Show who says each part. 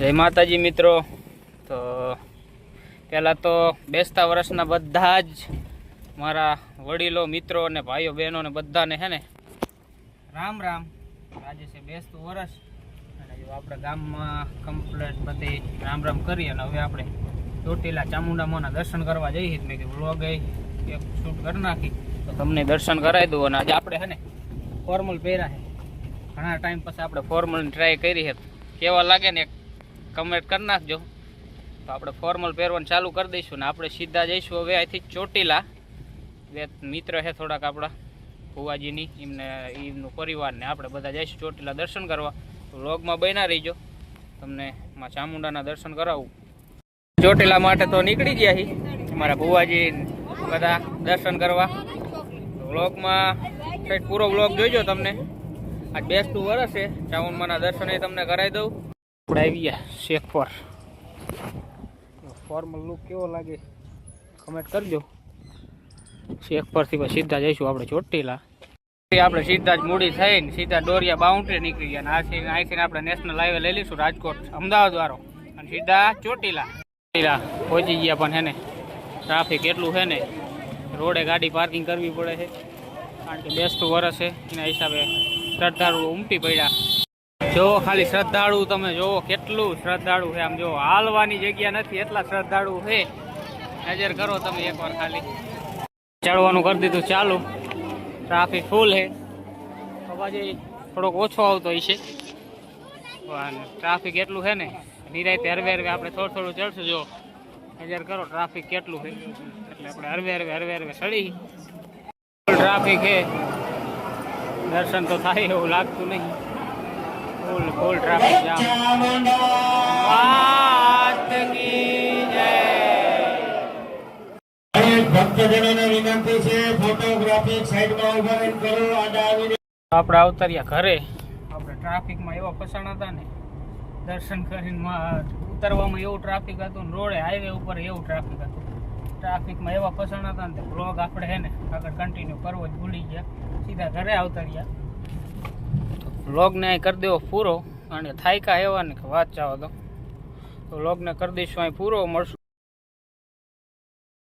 Speaker 1: જય માતાજી મિત્રો. તો પહેલાં તો બેસતા વર્ષના બધા જ મારા વડીલો, મિત્રો અને ભાઈઓ, બહેનો ને બધાને હે ને રામ રામ. આજે છે બેસતું વર્ષ. અને જો આપણે ગામમાં કમ્પ્લેટ બધી રામ રામ કરી અને હવે આપણે ચોટીલા ચામુંડામાના દર્શન કરવા જઈએ મેં કીધું વ્લોગ એક શૂટ કરી નાખી. તો તમને દર્શન કરાવી દઉં અને આજે આપણે હે ને ફોર્મલ પહેર્યા છે. ઘણા ટાઈમ પછી આપણે ફોર્મલ ટ્રાય કરી છે. કેવા લાગે ને એક કમેન્ટ કરી નાખજો. તો આપણે ફોર્મલ પહેરવાનું ચાલુ કરી દઈશું ને આપણે સીધા જઈશું હવે અહીંથી ચોટીલા. બે મિત્ર છે થોડાક આપણા, ભુવાજીની, એમને, એમનું પરિવારને આપણે બધા જઈશું ચોટીલા દર્શન કરવા. વ્લોગમાં બન્યા રહીજો. તમને માં ચામુંડાના દર્શન કરાવું. ચોટીલા માટે તો નીકળી ગયા છીએ અમારા ભુવાજી બધા દર્શન કરવા. વ્લોગમાં કંઈક પૂરો વ્લોગ જોઈજો તમને. આજ બેસતું વરસ છે. ચામુંડમાના દર્શન એ તમને કરાવી દઉં. આપણે આવી ગયા શેખ પર. ફોર્મલ લુક કેવો લાગે? કમેન્ટ કરજો. શેખ પરથી પછી સીધા જઈશું આપણે ચોટીલા. આપણે સીધા જ મૂડી થઈને સીધા દોરિયા બાઉન્ડ્રી નીકળી ગયા. આ સીન અહીંથી આપણે નેશનલ હાઈવે લઈ લઈશું, રાજકોટ, અમદાવાદ વાળો. અને સીધા ચોટીલા. ચોટીલા પહોંચી ગયા પણ હેને ટ્રાફિક એટલું છે ને, રોડે ગાડી પાર્કિંગ કરવી પડે છે. કારણ કે બેસતું વરસ છે, એના હિસાબે શ્રદ્ધાળુઓ ઉમટી પડ્યા. જો ખાલી શ્રદ્ધાળુ તમે જોવો કેટલું શ્રદ્ધાળુ છે. આમ જો હાલવાની જગ્યા નથી, એટલા શ્રદ્ધાળુ છે. નજર કરો તમે એકવાર ખાલી. ચડવાનું કરી દીધું ચાલુ. ટ્રાફિક ફૂલ છે. અવાજ થોડોક ઓછો આવતો હશે. ટ્રાફિક એટલું છે ને, નિરાયતે હરવે હરવે આપણે થોડું થોડું ચડશું. જો નજર કરો, ટ્રાફિક કેટલું છે. એટલે આપણે હરવે હરવે હરવે હરવે ચડી. ટ્રાફિક છે. દર્શન તો થાય એવું લાગતું નહીં. ફૂલ ફૂલ ટ્રાફિક જામ વાત કી જય
Speaker 2: દરેક ભક્તજનોને વિનંતી છે ફોટોગ્રાફી સાઈડમાં ઊભા રહીને કરો આડા આવીને
Speaker 1: આપણે આવતાર્યા ઘરે આપણે ટ્રાફિકમાં એવા ફસાણા હતા ને દર્શન કરીને ઉતરવામાં એવું ટ્રાફિક હતું ને રોડે હાઈવે ઉપર એવું ટ્રાફિક હતું. ટ્રાફિકમાં એવા ફસાણા હતા ને બ્લોગ આપણે હે ને આગળ કન્ટિન્યુ કરવો જ ભૂલી ગયા. સીધા ઘરે આવતાર્યા વ્લોગને અહીં કરી દેવો પૂરો. અને થાયકા એવા ને કે વાત ચાવો તો. વ્લોગને કરી દઈશું અહીં પૂરો, મળશું